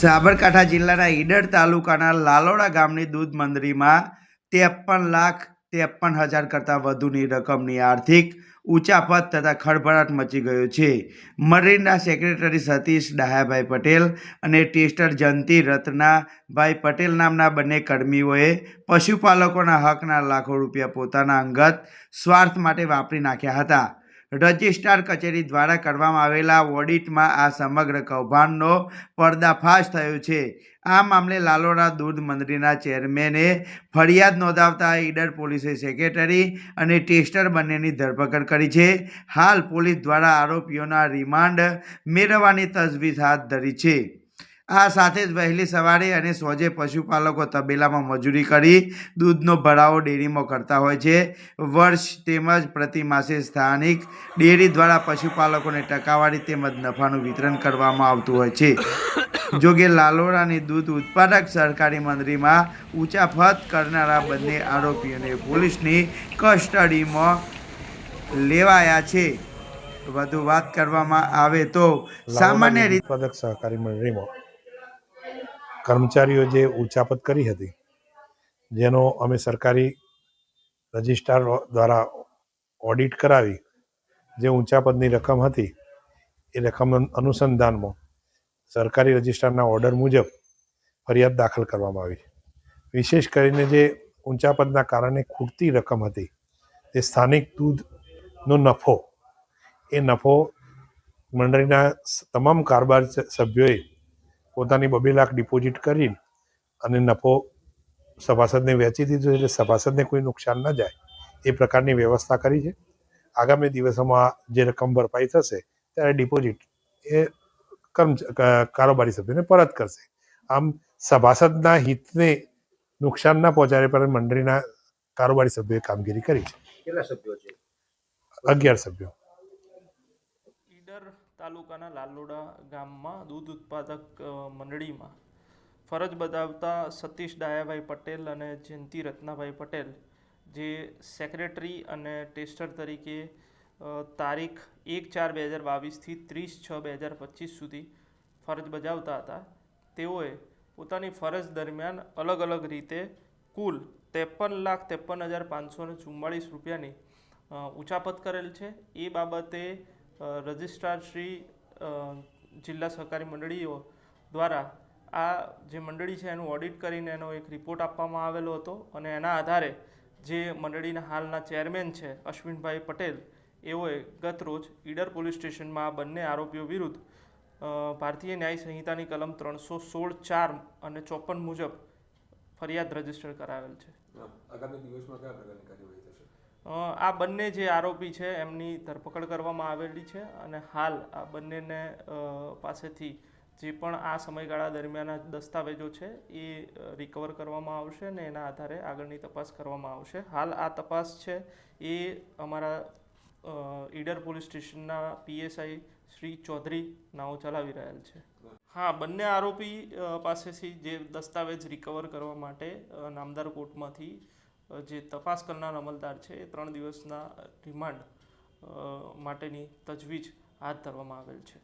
સાબરકાંઠા જિલ્લાના ઈડર તાલુકાના લાલોડા ગામની દૂધ મંડળીમાં ત્રેપન લાખ ત્રેપન હજાર કરતાં વધુની રકમની આર્થિક ઊંચાપત તથા ખળભળાટ મચી ગયો છે. મરીનના સેક્રેટરી સતીશ ડાયાભાઈ પટેલ અને ટેસ્ટર જંતી રત્નાભાઈ પટેલ નામના બંને કર્મીઓએ પશુપાલકોના હકના લાખો રૂપિયા પોતાના અંગત સ્વાર્થ માટે વાપરી નાખ્યા હતા. રજિસ્ટ્રાર કચેરી દ્વારા કરવામાં આવેલા ઓડિટમાં આ સમગ્ર કૌભાંડનો પર્દાફાશ થયો છે. આ મામલે લાલોડા દૂધ મંડળીના ચેરમેને ફરિયાદ નોંધાવતા ઈડર પોલીસે સેક્રેટરી અને ટેસ્ટર બંનેની ધરપકડ કરી છે. હાલ પોલીસ દ્વારા આરોપીઓના રિમાન્ડ મેળવવાની તજવીજ હાથ ધરી છે. આ સાથે જ વહેલી સવારે અને સોજે પશુપાલકો તબેલામાં મજૂરી કરી દૂધનો ભરાવો ડેરીમાં કરતા હોય છે. વર્ષ તેમજ પ્રતિ માસે સ્થાનિક ડેરી દ્વારા પશુપાલકોને ટકાવારી તેમજ નફાનું વિતરણ કરવામાં આવતું હોય છે. જોકે લાલોડાની દૂધ ઉત્પાદક સરકારી મંડળીમાં ફત કરનારા બંને આરોપીઓને પોલીસની કસ્ટડીમાં લેવાયા છે. વધુ વાત કરવામાં આવે તો સામાન્ય રીતે ઉત્પાદક સહકારી મંડળીમાં કર્મચારીઓ જે ઉચાપત કરી હતી, જેનો અમે સરકારી રજિસ્ટ્રાર દ્વારા ઓડિટ કરાવી, જે ઊંચાપદની રકમ હતી, એ રકમ અનુસંધાનમાં સરકારી રજિસ્ટ્રારના ઓર્ડર મુજબ ફરિયાદ દાખલ કરવામાં આવી વિશેષ કરીને જે ઊંચાપદના કારણે ખૂટતી રકમ હતી, તે સ્થાનિક દૂધનો નફો, એ નફો મંડળીના તમામ કારબાર સભ્યોએ પોતાની બબે લાખ ડિપોઝિટ કરી અને નફો સભાસદને વેચી દીધો એટલે સભાસદને કોઈ નુકસાન ન જાય. એ પ્રકારની વ્યવસ્થા કરી છે. આગામી દિવસોમાં જે રકમ ભરપાઈ થશે ત્યારે ડિપોઝિટ એ કર્મ કારોબારી સભ્યોને પરત કરશે. આમ સભાસદના હિતને નુકસાન ના પહોંચાડે પર મંડળીના કારોબારી સભ્યોએ કામગીરી કરી છે. કેટલા સભ્યો છે? અગિયાર સભ્યો ઈડર તાલુકાના લાલોડા ગામમાં દૂધ ઉત્પાદક મંડળીમાં. ફરજ બજાવતા સતીશ ડાયાભાઈ પટેલ અને જયંતિ રત્નાભાઈ પટેલ, જે સેક્રેટરી અને ટેસ્ટર તરીકે તારીખ એક ચાર બે હજાર બાવીસથી ત્રીસ છ બે હજાર પચીસ સુધી ફરજ બજાવતા હતા. તેઓએ પોતાની ફરજ દરમિયાન અલગ અલગ રીતે કુલ ત્રેપન લાખ ત્રેપન હજાર પાંચસો ને ચુમ્માળીસ રૂપિયાની ઉચાપત કરેલ છે. એ બાબતે રજિસ્ટ્રાર શ્રી જિલ્લા સહકારી મંડળીઓ દ્વારા આ જે મંડળી છે એનું ઓડિટ કરીને એનો એક રિપોર્ટ આપવામાં આવેલો હતો અને એના આધારે જે મંડળીના હાલના ચેરમેન છે અશ્વિનભાઈ પટેલ, એઓએ ગત રોજ ઈડર પોલીસ સ્ટેશનમાં આ બંને આરોપીઓ વિરુદ્ધ ભારતીય ન્યાય સંહિતાની કલમ ત્રણસો સોળ ચાર અને ચોપન મુજબ ફરિયાદ રજિસ્ટર કરાવેલ છે. આગામી દિવસમાં કયા પ્રકારની કાર્યવાહી આ બંને જે આરોપી છે, એમની ધરપકડ કરવામાં આવેલી છે અને હાલ આ બંનેને પાસેથી જે પણ આ સમયગાળા દરમિયાન આ દસ્તાવેજો છે, એ રિકવર કરવામાં આવશે અને એના આધારે આગળની તપાસ કરવામાં આવશે. હાલ આ તપાસ છે, એ અમારા ઈડર પોલીસ સ્ટેશનના પીએસઆઈ શ્રી ચૌધરી નાઓ ચલાવી રહેલ છે. હા, બંને આરોપી પાસેથી જે દસ્તાવેજ રિકવર કરવા માટે નામદાર કોર્ટમાંથી જે તપાસ કરનાર અમલદાર છે, એ ત્રણ દિવસના રિમાન્ડ માટેની તજવીજ હાથ ધરવામાં આવેલ છે.